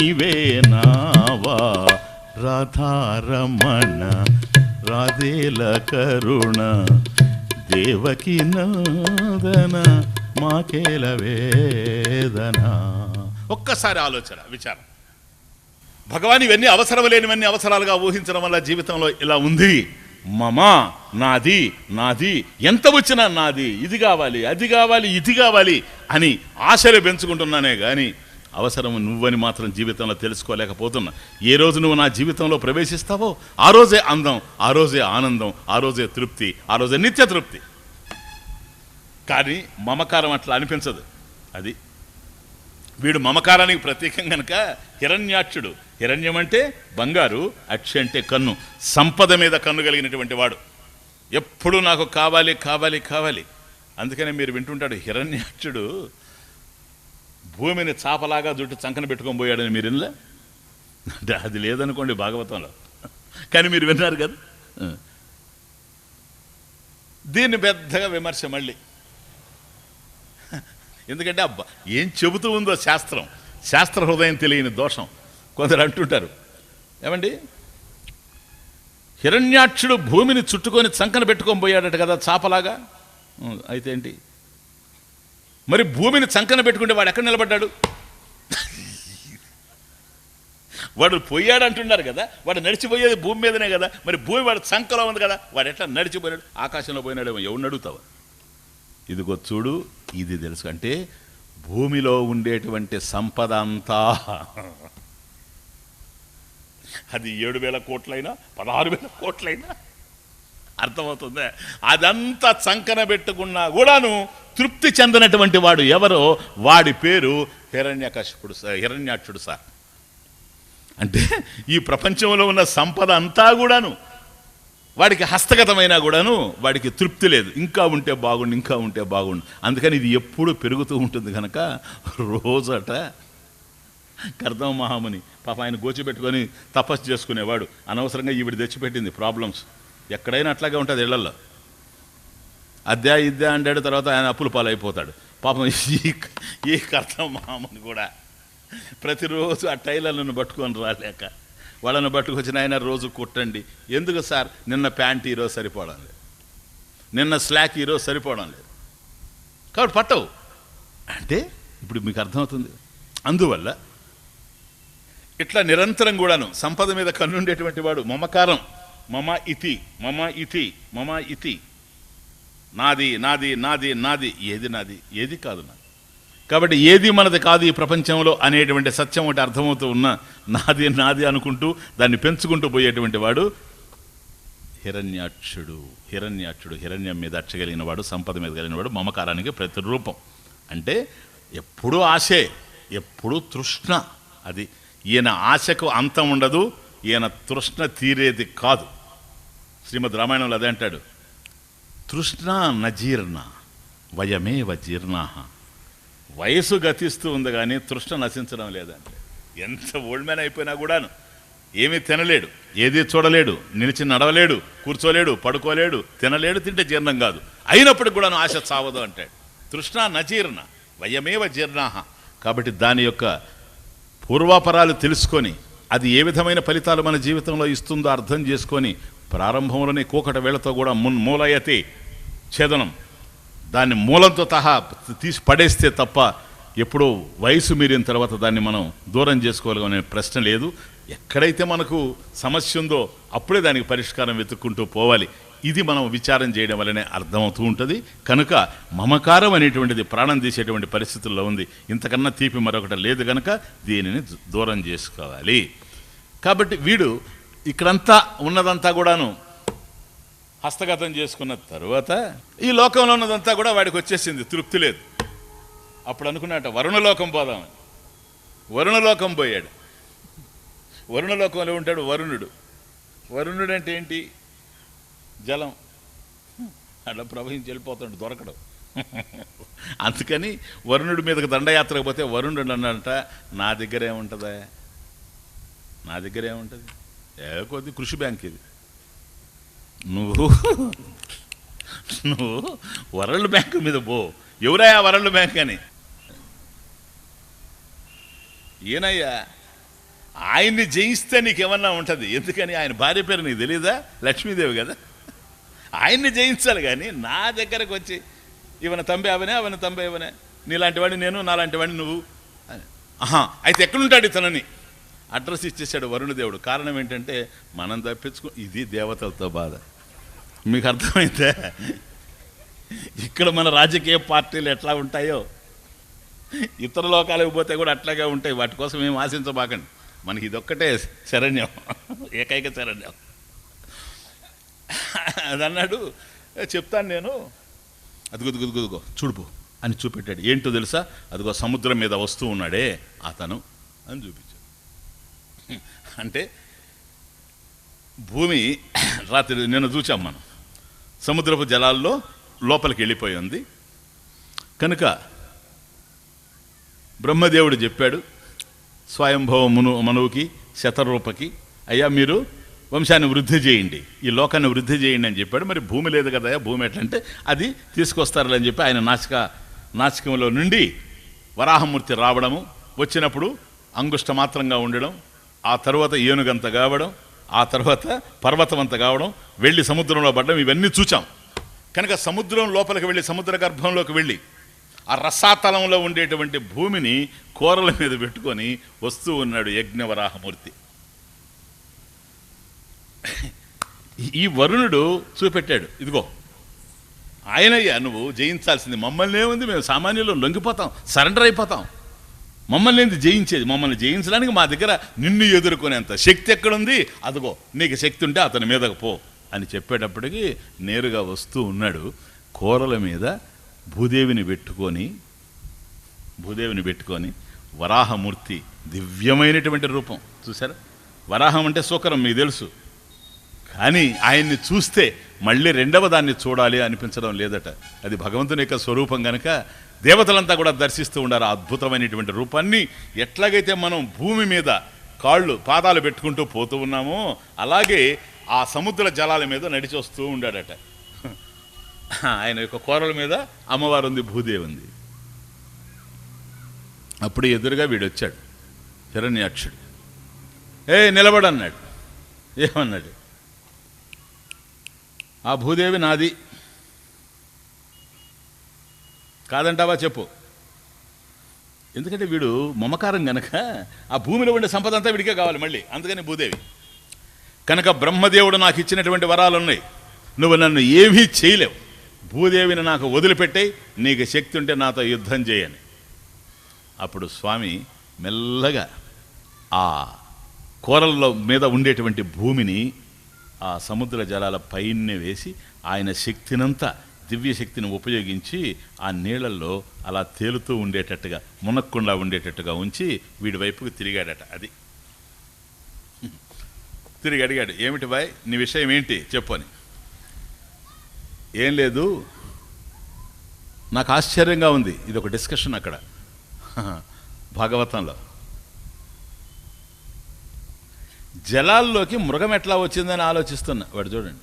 నీవే నావా? రాధారమణ రాధేల కరుణ దేవకి నాదన మాకేల వేదన? ఒక్కసారి ఆలోచన విచారం. భగవాన్ ఇవన్నీ అవసరం లేనివన్నీ అవసరాలుగా ఊహించడం వల్ల జీవితంలో ఇలా ఉంది. మమా నాది నాది ఎంత వచ్చినా నాది ఇది కావాలి అది కావాలి ఇది కావాలి అని ఆశలు పెంచుకుంటున్నానే కానీ అవసరం నువ్వని మాత్రం జీవితంలో తెలుసుకోలేకపోతున్నా. ఏ రోజు నువ్వు నా జీవితంలో ప్రవేశిస్తావో ఆ రోజే అందం ఆ రోజే ఆనందం ఆ రోజే తృప్తి ఆ రోజే నిత్య తృప్తి. కానీ మమకారం అట్లా అనిపించదు. అది వీడు మమకారానికి ప్రత్యేకం కనుక హిరణ్యాక్షుడు. హిరణ్యం అంటే బంగారు అక్షి అంటే కన్ను. సంపద మీద కన్ను కలిగినటువంటి వాడు. ఎప్పుడు నాకు కావాలి కావాలి కావాలి. అందుకనే మీరు వింటుంటాడు హిరణ్యాక్షుడు భూమిని చాపలాగా జుట్టు చంకన పెట్టుకొని పోయాడని మీరు వినలే? అంటే అది లేదనుకోండి భాగవతంలో. కానీ మీరు విన్నారు కదా? దీన్ని పెద్దగా విమర్శ మళ్ళీ. ఎందుకంటే అబ్బా ఏం చెబుతూ ఉందో శాస్త్రం. శాస్త్ర హృదయం తెలియని దోషం. కొందరు అంటుంటారు ఏమండి? హిరణ్యాక్షుడు భూమిని చుట్టుకొని చంకన పెట్టుకొని పోయాడట కదా చాపలాగా? అయితే ఏంటి? మరి భూమిని చంకన పెట్టుకుంటే వాడు ఎక్కడ నిలబడ్డాడు? వాడు పోయాడు అంటున్నారు కదా వాడు నడిచిపోయేది భూమి మీదనే కదా మరి భూమి వాడు చంకలో ఉంది కదా వాడు ఎట్లా నడిచిపోయాడు? ఆకాశంలో పోయినాడేమో ఎవడు అడుగుతావా ఇదిగో చూడు ఇది తెలుసు. అంటే భూమిలో ఉండేటువంటి సంపద అంతా అది ఏడు వేల కోట్లైనా పదహారు వేల కోట్లైనా అర్థమవుతుందా? అదంతా చంకన పెట్టుకున్నా కూడాను తృప్తి చెందినటువంటి వాడు ఎవరో వాడి పేరు హిరణ్యకశిపుడు సార్ హిరణ్యాక్షుడు సార్. అంటే ఈ ప్రపంచంలో ఉన్న సంపద అంతా కూడాను వాడికి హస్తగతమైనా కూడాను వాడికి తృప్తి లేదు. ఇంకా ఉంటే బాగుండు ఇంకా ఉంటే బాగుండు. అందుకని ఇది ఎప్పుడూ పెరుగుతూ ఉంటుంది కనుక రోజట కర్దం మహాముని పాప ఆయన గోచిపెట్టుకొని తపస్సు చేసుకునేవాడు. అనవసరంగా ఈవిడ తెచ్చిపెట్టింది ప్రాబ్లమ్స్. ఎక్కడైనా అట్లాగే ఉంటుంది ఇళ్ళలో అద్దా ఇద్దా అంటాడు తర్వాత ఆయన అప్పుల పాలైపోతాడు. పాపం ఈ ఈ కర్దమ మామని కూడా ప్రతిరోజు ఆ టైలర్లను పట్టుకొని రాలేక వాళ్ళని పట్టుకొచ్చిన ఆయన రోజు కుట్టండి. ఎందుకు సార్? నిన్న ప్యాంట్ ఈరోజు సరిపోవడం లేదు. నిన్న స్లాక్ ఈరోజు సరిపోవడం లేదు. కాబట్టి పట్టవు. అంటే ఇప్పుడు మీకు అర్థమవుతుంది. అందువల్ల ఇట్లా నిరంతరం కూడాను సంపద మీద కన్నుండేటువంటి వాడు మమకారం. మమ ఇతి మమ ఇతి మమ ఇతి. నాది నాది నాది నాది. ఏది నాది? ఏది కాదు నాది. కాబట్టి ఏది మనది కాదు ఈ ప్రపంచంలో అనేటువంటి సత్యం ఒకటి అర్థమవుతూ ఉన్నా నాది నాది అనుకుంటూ దాన్ని పెంచుకుంటూ పోయేటువంటి వాడు హిరణ్యాక్షుడు. హిరణ్యాక్షుడు హిరణ్యం మీద అచ్చగలిగిన వాడు సంపద మీద కలిగిన వాడు మమకారానికి ప్రతిరూపం. అంటే ఎప్పుడూ ఆశే ఎప్పుడూ తృష్ణ. అది ఈయన ఆశకు అంతం ఉండదు ఈయన తృష్ణ తీరేది కాదు. శ్రీమద్ రామాయణంలో అదే అంటాడు. తృష్ణ నజీర్ణ వయమేవ జీర్ణాహ వయసు గతిస్తూ ఉంది కానీ తృష్ణ నశించడం లేదంటే. ఎంత ఓల్డ్ మ్యాన్ అయిపోయినా కూడాను ఏమీ తినలేడు ఏది చూడలేడు నిలిచి నడవలేడు కూర్చోలేడు పడుకోలేడు తినలేడు తింటే జీర్ణం కాదు. అయినప్పటికి కూడాను ఆశ చావదు అంటాడు. తృష్ణ నజీర్ణ వయమేవ జీర్ణాహ కాబట్టి దాని యొక్క పూర్వాపరాలు తెలుసుకొని అది ఏ విధమైన ఫలితాలు మన జీవితంలో ఇస్తుందో అర్థం చేసుకొని ప్రారంభంలోనే కూకట వేళతో కూడా మున్ మూలయతి ఛేదనం. దాన్ని మూలంతో తహా తీసి పడేస్తే తప్ప ఎప్పుడో వయసు మీరిన తర్వాత దాన్ని మనం దూరం చేసుకోవాలనే ప్రశ్న లేదు. ఎక్కడైతే మనకు సమస్య ఉందో అప్పుడే దానికి పరిష్కారం వెతుక్కుంటూ పోవాలి. ఇది మనం విచారం చేయడం వల్లనే అర్థమవుతూ ఉంటుంది. కనుక మమకారం అనేటువంటిది ప్రాణం తీసేటువంటి పరిస్థితుల్లో ఉంది. ఇంతకన్నా తీపి మరొకటి లేదు కనుక దీనిని దూరం చేసుకోవాలి. కాబట్టి వీడు ఇక్కడంతా ఉన్నదంతా కూడాను హస్తగతం చేసుకున్న తర్వాత ఈ లోకంలో ఉన్నదంతా కూడా వాడికి వచ్చేసింది. తృప్తి లేదు. అప్పుడు అనుకున్నట వరుణలోకం పోదామని. వరుణలోకం పోయాడు. వరుణలోకంలో ఉంటాడు వరుణుడు. వరుణుడు అంటే ఏంటి? జలం. అట్లా ప్రవహించి వెళ్ళిపోతాడు దొరకడం. అందుకని వరుణుడి మీదకి దండయాత్రకు పోతే వరుణుడు అన్నట నా దగ్గర ఏముంటుందా నా దగ్గర ఏముంటుంది ఏ కొద్ది కృషి బ్యాంక్ ఇది. నువ్వు నువ్వు వరల్డ్ బ్యాంక్ మీద పో. ఎవరయ్యా వరల్డ్ బ్యాంక్ అని? ఈయనయ్యా ఆయన్ని జయిస్తే నీకేమన్నా ఉంటుంది. ఎందుకని? ఆయన భార్య పేరు నీకు తెలియదా లక్ష్మీదేవి కదా. ఆయన్ని జయించాలి కానీ నా దగ్గరకు వచ్చి ఇవన తంబే అవనే అవన తంబే అవనే. నీలాంటి వాడిని నేను నాలాంటి వాడిని నువ్వు. అని. ఆహా అయితే ఎక్కడుంటాడు ఇతనని? అడ్రస్ ఇచ్చేసాడు వరుణదేవుడు కారణం ఏంటంటే మనం తప్పించుకో ఇది దేవతలతో బాధ. మీకు అర్థమైతే ఇక్కడ మన రాజకీయ పార్టీలు ఎట్లా ఉంటాయో? ఇతర లోకాలకు పోతే కూడా అట్లాగే ఉంటాయి. వాటి కోసం మేము ఆశించబాకండి. మనకి ఇదొక్కటే శరణ్యం. ఏకైక శరణ్యం. అది అన్నాడు చెప్తాను నేను. అదిగుదిగుదిగుదిగో చూడుపు అని చూపెట్టాడు. ఏంటో తెలుసా? అదిగో సముద్రం మీద వస్తూ ఉన్నాడే అతను అని చూపించాడు. అంటే భూమి రాత్రి నిన్న చూచాం మనం. సముద్రపు జలాల్లో లోపలికి వెళ్ళిపోయి ఉంది. కనుక బ్రహ్మదేవుడు చెప్పాడు స్వయంభవ మును మనువుకి శతరూపకి అయ్యా మీరు వంశాన్ని వృద్ధి చేయండి. ఈ లోకాన్ని వృద్ధి చేయండి అని చెప్పాడు. మరి భూమి లేదు కదా భూమి ఎట్లంటే అది తీసుకొస్తారని అని చెప్పి ఆయన నాసిక నాసికంలో నుండి వరాహమూర్తి రావడము వచ్చినప్పుడు అంగుష్ట మాత్రంగా ఉండడం ఆ తర్వాత ఏనుగంత కావడం ఆ తర్వాత పర్వతం అంత కావడం వెళ్ళి సముద్రంలో పడడం ఇవన్నీ చూచాం. కనుక సముద్రం లోపలికి వెళ్ళి సముద్ర గర్భంలోకి వెళ్ళి ఆ రసాతలంలో ఉండేటువంటి భూమిని కూరల మీద పెట్టుకొని వస్తూ ఉన్నాడు యజ్ఞవరాహమూర్తి. ఈ- వరుణుడు చూపెట్టాడు ఇదిగో ఆయనయ్యా నువ్వు జయించాల్సింది మమ్మల్నే ఉంది మేము సామాన్యులు లొంగిపోతాం సరెండర్ అయిపోతాం. మమ్మల్ని ఏంది జయించేది? మమ్మల్ని జయించడానికి మా దగ్గర నిన్ను ఎదుర్కొనేంత శక్తి ఎక్కడుంది? అదిగో నీకు శక్తి ఉంటే అతని మీదకు పో అని చెప్పేటప్పటికి నేరుగా వస్తూ ఉన్నాడు. కూరల మీద భూదేవిని పెట్టుకొని భూదేవిని పెట్టుకొని వరాహమూర్తి దివ్యమైనటువంటి రూపం. చూసారా వరాహం అంటే సూకరం మీకు తెలుసు. కానీ ఆయన్ని చూస్తే మళ్ళీ రెండవ దాన్ని చూడాలి అనిపించడం లేదట. అది భగవంతుని యొక్క స్వరూపం కనుక దేవతలంతా కూడా దర్శిస్తూ ఉండారు అద్భుతమైనటువంటి రూపాన్ని. ఎట్లాగైతే మనం భూమి మీద కాళ్ళు పాదాలు పెట్టుకుంటూ పోతూ ఉన్నామో అలాగే ఆ సముద్ర జలాల మీద నడిచి వస్తూ ఉండాడట. ఆయన యొక్క కూరల మీద అమ్మవారు ఉంది భూదేవి ఉంది అప్పుడు ఎదురుగా వీడు వచ్చాడు హిరణ్యాక్షుడు. ఏ నిలబడన్నాడు. ఏమన్నాడు? ఆ భూదేవి నాది. కాదంటావా చెప్పు. ఎందుకంటే వీడు మమకారం గనక ఆ భూమిలో ఉండే సంపద అంతా వీడికే కావాలి మళ్ళీ. అందుకని భూదేవి కనుక బ్రహ్మదేవుడు నాకు ఇచ్చినటువంటి వరాలు ఉన్నాయి. నువ్వు నన్ను ఏమీ చేయలేవు. భూదేవిని నాకు వదిలిపెట్టే నీకు శక్తి ఉంటే నాతో యుద్ధం చేయని. అప్పుడు స్వామి మెల్లగా ఆ కూరల్లో మీద ఉండేటువంటి భూమిని ఆ సముద్ర జలాల పైన వేసి ఆయన శక్తినంతా దివ్య శక్తిని ఉపయోగించి ఆ నీళ్ళల్లో అలా తేలుతూ ఉండేటట్టుగా మునక్కుండా ఉండేటట్టుగా ఉంచి వీడి వైపుకు తిరిగాడట. అది. తిరిగి అడిగాడు ఏమిటి బాయ్ నీ విషయం ఏంటి? చెప్పు అని. ఏం లేదు. నాకు ఆశ్చర్యంగా ఉంది. ఇది ఒక డిస్కషన్ అక్కడ. భాగవతంలో. జలాల్లోకి మృగం ఎట్లా వచ్చిందని ఆలోచిస్తున్నా. వాడు చూడండి.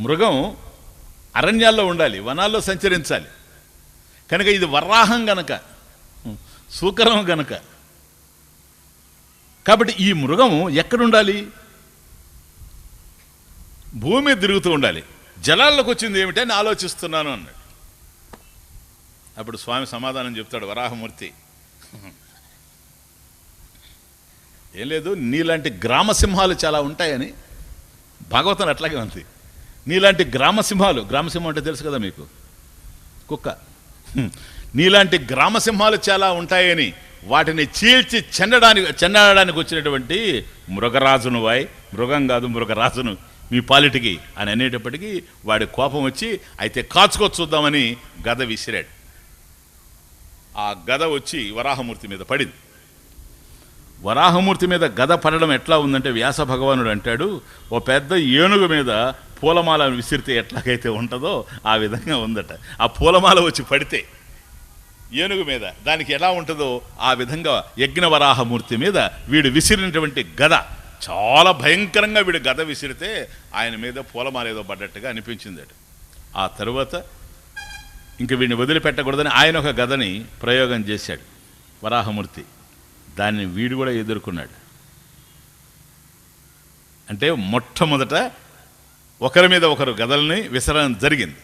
మృగం అరణ్యాల్లో ఉండాలి వనాల్లో సంచరించాలి. కనుక ఇది వరాహం గనక సూకరం గనక. కాబట్టి ఈ మృగం ఎక్కడుండాలి? భూమి తిరుగుతూ ఉండాలి. జలాల్లోకి వచ్చింది ఏమిటి అని ఆలోచిస్తున్నాను అన్నాడు. అప్పుడు స్వామి సమాధానం చెప్తాడు వరాహమూర్తి. ఏం లేదు నీలాంటి గ్రామసింహాలు చాలా ఉంటాయని భాగవతం అట్లాగే ఉంది. నీలాంటి గ్రామసింహాలు గ్రామసింహం అంటే తెలుసు కదా మీకు? కుక్క. నీలాంటి గ్రామసింహాలు చాలా ఉంటాయని వాటిని చీల్చి చెండడానికి చెండడానికి వచ్చినటువంటి మృగరాజును వాయ్. మృగం కాదు మృగరాజును. మీ పాలిటికి అని అనేటప్పటికీ వాడి కోపం వచ్చి అయితే కాచుకొచ్చుద్దామని చూద్దామని గద విసిరాడు. ఆ గద వచ్చి వరాహమూర్తి మీద పడింది. వరాహమూర్తి మీద గద పడడం ఎట్లా ఉందంటే వ్యాస భగవానుడు అంటాడు ఓ పెద్ద ఏనుగు మీద పూలమాల విసిరితే ఎట్లాగైతే ఉంటుందో ఆ విధంగా ఉందట. ఆ పూలమాల వచ్చి పడితే ఏనుగు మీద దానికి ఎలా ఉంటుందో ఆ విధంగా యజ్ఞవరాహమూర్తి మీద వీడు విసిరినటువంటి గద చాలా భయంకరంగా వీడు గద విసిరితే ఆయన మీద పూలమాల ఏదో పడ్డట్టుగా అనిపించిందట. ఆ తర్వాత ఇంక వీడిని వదిలిపెట్టకూడదని ఆయన ఒక గదని ప్రయోగం చేశాడు వరాహమూర్తి. దాన్ని వీడు కూడా ఎదుర్కొన్నాడు. అంటే మొట్టమొదట ఒకరి మీద ఒకరు గదల్ని విసరడం జరిగింది.